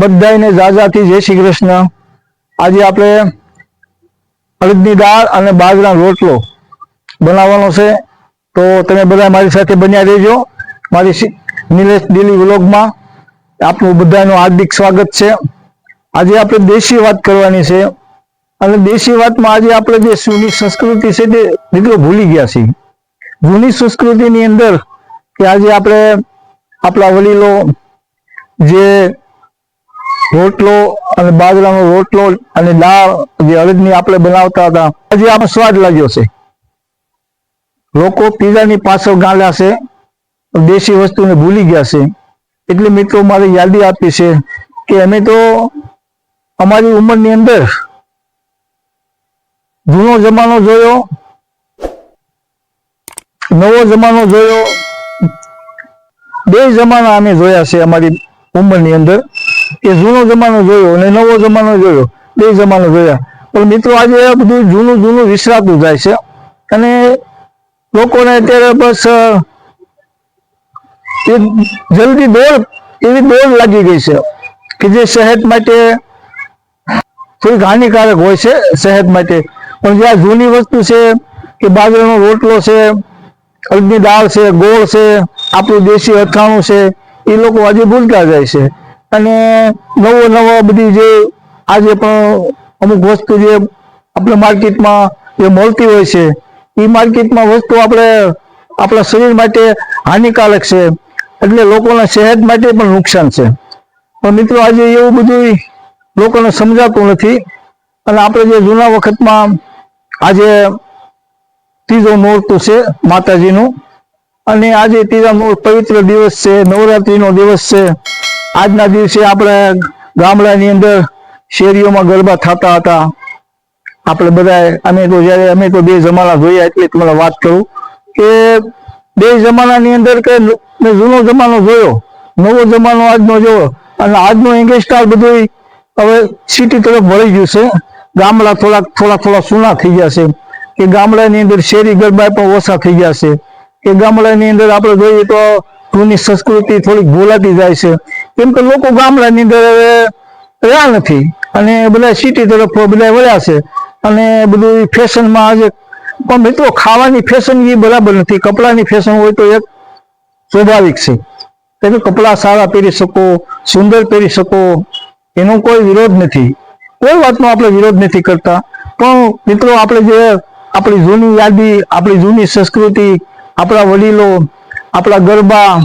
બધાને જાજાથી જય શ્રી કૃષ્ણ. આજે આપણે અડદની દાળ અને બાજરાનો રોટલો બનાવવાનો છે. તો તમે બધા મારી સાથે બન્યા રહેજો. મારી નિલેશ ડેલી વ્લોગમાં આપનું બધાનું હાર્દિક સ્વાગત છે. આજે આપણે દેશી વાત કરવાની છે. અને દેશી વાતમાં આજે આપણે જે જૂની સંસ્કૃતિ છે તે દીકરો ભૂલી ગયા છીએ. જૂની સંસ્કૃતિની અંદર કે આજે આપણે આપણા વડીલો જે રોટલો અને બાજરાનો રોટલો અને દાળ જે અડદની આપણે બનાવતા હતા, આજે આપણે સ્વાદ લાગ્યો છે. લોકો પીઝાની પાછળ ગાંડા છે, દેશી વસ્તુને ભૂલી ગયા છે. એટલે મિત્રો, મારે યાદી આપી છે કે અમે તો અમારી ઉંમરની અંદર જૂનો જમાનો જોયો, નવો જમાનો જોયો, બે જમાના અમે જોયા છે અમારી ઉંમરની અંદર. કે જૂનો જમાનો જોયો અને નવો જમાનો જોયો. બે જમાનો જોયા. પણ મિત્રો આજે બધું જૂનું જૂનું વિસરાતું જાય છે. અને લોકોને અત્યારે બસ એ જલ્દી દોડ, એવી દોડ લાગી ગઈ છે કે જે સેહત માટે થોડીક હાનિકારક હોય છે સેહત માટે. પણ જે આ જૂની વસ્તુ છે કે બાજરાનો રોટલો છે અડદની દાળ છે, ગોળ છે, આપણું દેશી અથાણું છે, એ લોકો આજે ભૂલતા જાય છે. અને નવો નવો બધી જે આજે પણ અમુક વસ્તુ જે આપણે માર્કેટમાં જે મળતી હોય છે, એ માર્કેટમાં વસ્તુ આપણે આપણા શરીર માટે હાનિકારક છે, એટલે લોકોના સેહત માટે પણ નુકસાન છે. પણ મિત્રો આજે એવું બધું લોકોને સમજાતું નથી અને આપણે જે જૂના વખતમાં આજે ત્રીજો નોરતું છે માતાજીનું અને આજે ત્રીજા નોર પવિત્ર દિવસ છે, નવરાત્રીનો દિવસ છે. આજના દિવસે આપણે ગામડાની અંદર શેરીઓમાં ગરબા થતા હતા. આપણે બધા અમે તો જ્યારે, અમે તો બે જમાના જોયા એટલે તમને વાત કરું કે બે જમાનાની અંદર કે મેં જૂનો જમાનો જોયો, નવો જમાનો આજનો જોયો અને આજનો યંગસ્ટાર બધું હવે સિટી તરફ વળી ગયું છે. ગામડા થોડાક, થોડા થોડા સૂના થઈ ગયા છે. કે ગામડાની અંદર શેરી ગરબા પણ ઓછા થઈ ગયા છે. કે ગામડાની અંદર આપણે જોઈએ તો જૂની સંસ્કૃતિ થોડીક ભૂલાતી જાય છે. કેમ કે લોકો ગામડાની અંદર રહ્યા નથી. અને બધા સિટી તરફ બધા વળ્યા છે. અને બધું ફેશનમાં આજે પણ મિત્રો ખાવાની ફેશન એ બરાબર નથી. કપડાની ફેશન હોય તો એક સ્વાભાવિક છે. તમે કપડાં સારા પહેરી શકો, સુંદર પહેરી શકો, એનો કોઈ વિરોધ નથી. કોઈ વાતનો આપણે વિરોધ નથી કરતા. પણ મિત્રો આપણે જે આપણી જૂની યાદી, આપણી જૂની સંસ્કૃતિ, આપણા વડીલો, આપણા ગરબા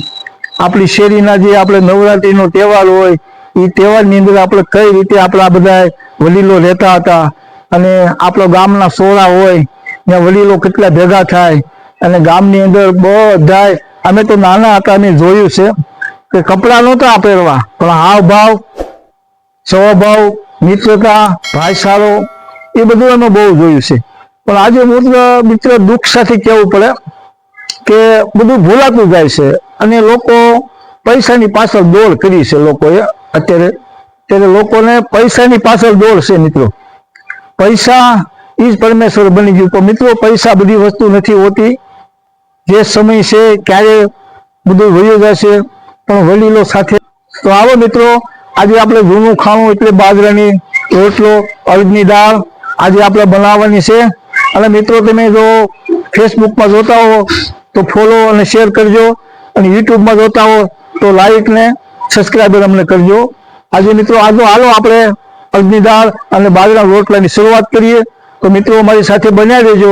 આપણી શેરીના જે આપણે નવરાત્રીનો તહેવાર હોય એ તહેવારની અંદર આપણે કઈ રીતે આપણા બધા વડીલો રહેતા હતા અને આપણો ગામના સોળા હોય ને વડીલો કેટલા ભેગા થાય અને ગામની અંદર બધાય, અમે તો નાના હતા, અમે જોયું છે કે કપડાં નહોતા પહેરવા, પણ હાવ ભાવ સ્વભાવ, મિત્રતા ભાઈસારો એ બધું અમે બહુ જોયું છે. પણ આજે મિત્ર મિત્ર દુઃખ સાથે કહેવું પડે કે બધું ભૂલાતું જાય છે અને લોકો પૈસાની પાછળ દોડ કરી છે લોકોએ. અત્યારે ત્યારે લોકોને પૈસાની પાછળ દોડ છે મિત્રો. પૈસા એ જ પરમેશ્વર બની ગયું. તો મિત્રો, પૈસા બધી વસ્તુ નથી હોતી. જે સમય છે, ક્યારે બધું વયું જશે, પણ વડીલો સાથે. તો આવો મિત્રો, આજે આપણે જૂનું ખાણું, એટલે બાજરાની રોટલો અડદની દાળ આજે આપણે બનાવવાની છે. અને મિત્રો, તમે જો ફેસબુકમાં જોતા હો તો ફોલો અને શેર કરજો અને યુટ્યુબમાં જોતા હો તો લાઈક ને સબસ્ક્રાઈબર અમને કરજો. આજે મિત્રો આજે હાલો આપણે અડદની દાળ અને બાજરા રોટલાની શરૂઆત કરીએ. તો મિત્રો મારી સાથે બન્યા રહેજો.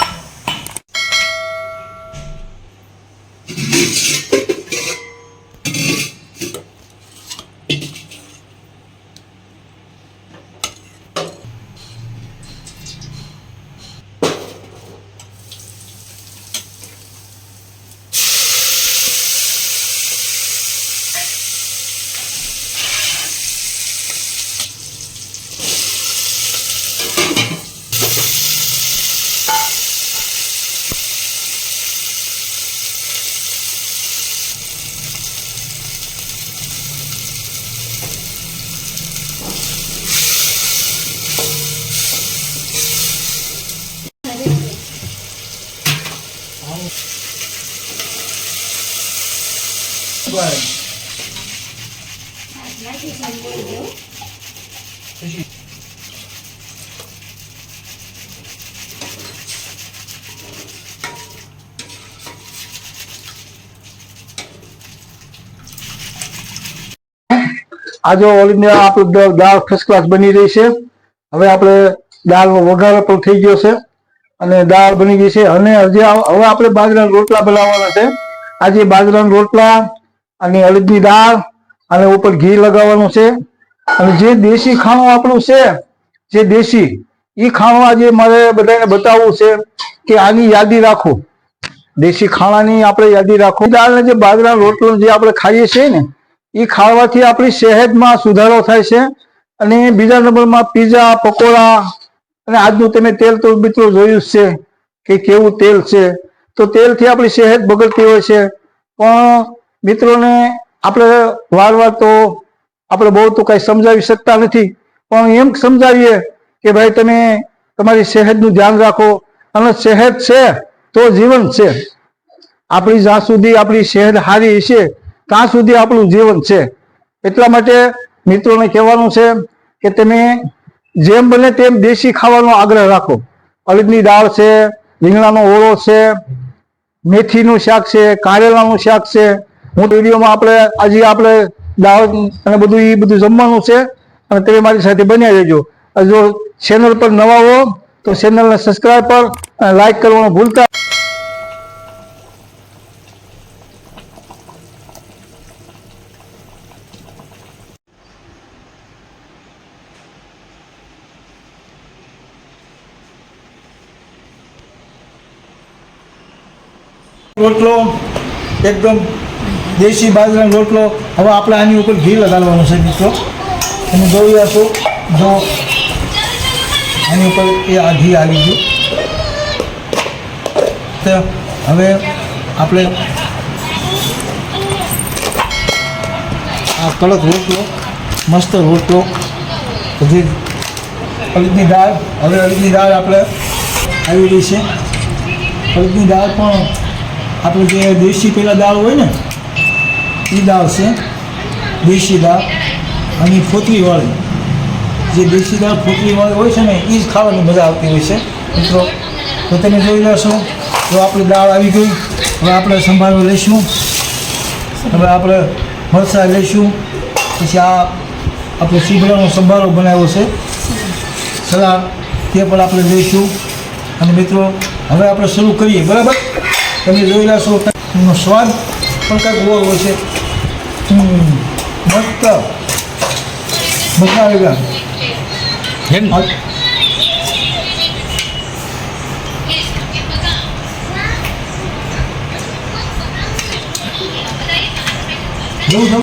આ ઓલ ઇન્ડિયા આપણું દાળ ફર્સ્ટ ક્લાસ બની રહી છે. હવે આપણે દાળનો વઘારો પણ થઈ ગયો છે અને દાળ બની ગઈ છે. અને હજી હવે આપણે બાજરાના રોટલા બનાવવાના છે. આજે બાજરાના રોટલા અને અડદની દાળ અને ઉપર ઘી લગાવવાનું છે. અને જે દેશી ખાણું આપણું છે, જે દેશી એ ખાણું આજે મારે બધાને બતાવવું છે કે આની યાદી રાખો. દેશી ખાણાની આપણે યાદી રાખો. દાળને જે બાજરા, રોટલો જે આપણે ખાઈએ છીએ ને એ ખાવાથી આપણી સેહતમાં સુધારો થાય છે. અને બીજા નંબરમાં પીઝા, પકોડા અને આજનું તમે તેલ તો મિત્રો જોયું છે કે કેવું તેલ છે. તો તેલથી આપણી સેહત બગડતી હોય છે. પણ મિત્રોને આપણે વાર વાર તો આપણે બહુ તો કઈ સમજાવી શકતા નથી, પણ એમ સમજાવીએ કે ભાઈ તમે તમારી સેહતનું ધ્યાન રાખો, અને સેહત છે તો જીવન છે. આપણી જ્યાં સુધી આપણી સેહત સારી હશે, ત્યાં સુધી આપણું જીવન છે. એટલા માટે મિત્રોને કહેવાનું છે કે તમે જેમ બને તેમ દેશી ખાવાનો આગ્રહ રાખો. અડદની દાળ છે, રીંગણાનો ઓળો છે, મેથીનું શાક છે, કારેલાનું શાક છે હું વિડીયોમાં આપણે, આજે આપણે દાવત અને બધું એ બધું જમવાનું છે અને તમે મારી સાથે બન્યા રહેજો. જો ચેનલ પર નવા હો, તો ચેનલને સબસ્ક્રાઈબ પર લાઈક કરવાનું ભૂલતા રોટલો એકદમ દેશી બાજરાનો રોટલો. હવે આપણે આની ઉપર ઘી લગાડવાનું છે મિત્રો. તમે જોઈ હશો. જો આની ઉપર એ આ ઘી આવી ગયું. તો હવે આપણે આ કડક રોટલો, મસ્ત રોટલો પછી અડદની દાળ. હવે અડદની દાળ આપણે આવી રહી છે. અડદની દાળ પણ આપણે જે દેશી પહેલાં દાળ હોય ને દાળ છે દેશી દાળ અને ફોતરીવાળી જે દેશી દાળ ફોતરીવાળી હોય છે ને એ જ ખાવાની મજા આવતી હોય છે. મિત્રો, તો તમે જોઈ લેશો તો આપણી દાળ આવી ગઈ. હવે આપણે સંભાળવા લઈશું. હવે આપણે મરસા લઈશું. પછી આ આપણે સીબડાનો સંભારો બનાવ્યો છે. સલાડ, તે પણ આપણે લઈશું. અને મિત્રો, હવે આપણે શરૂ કરીએ, બરાબર? તમે જોઈ લેશો સ્વાદ પણ કંઈક ઓર હોય છે. હમ, મસ્ત મજા આવી ગયા આ- જોઉં છું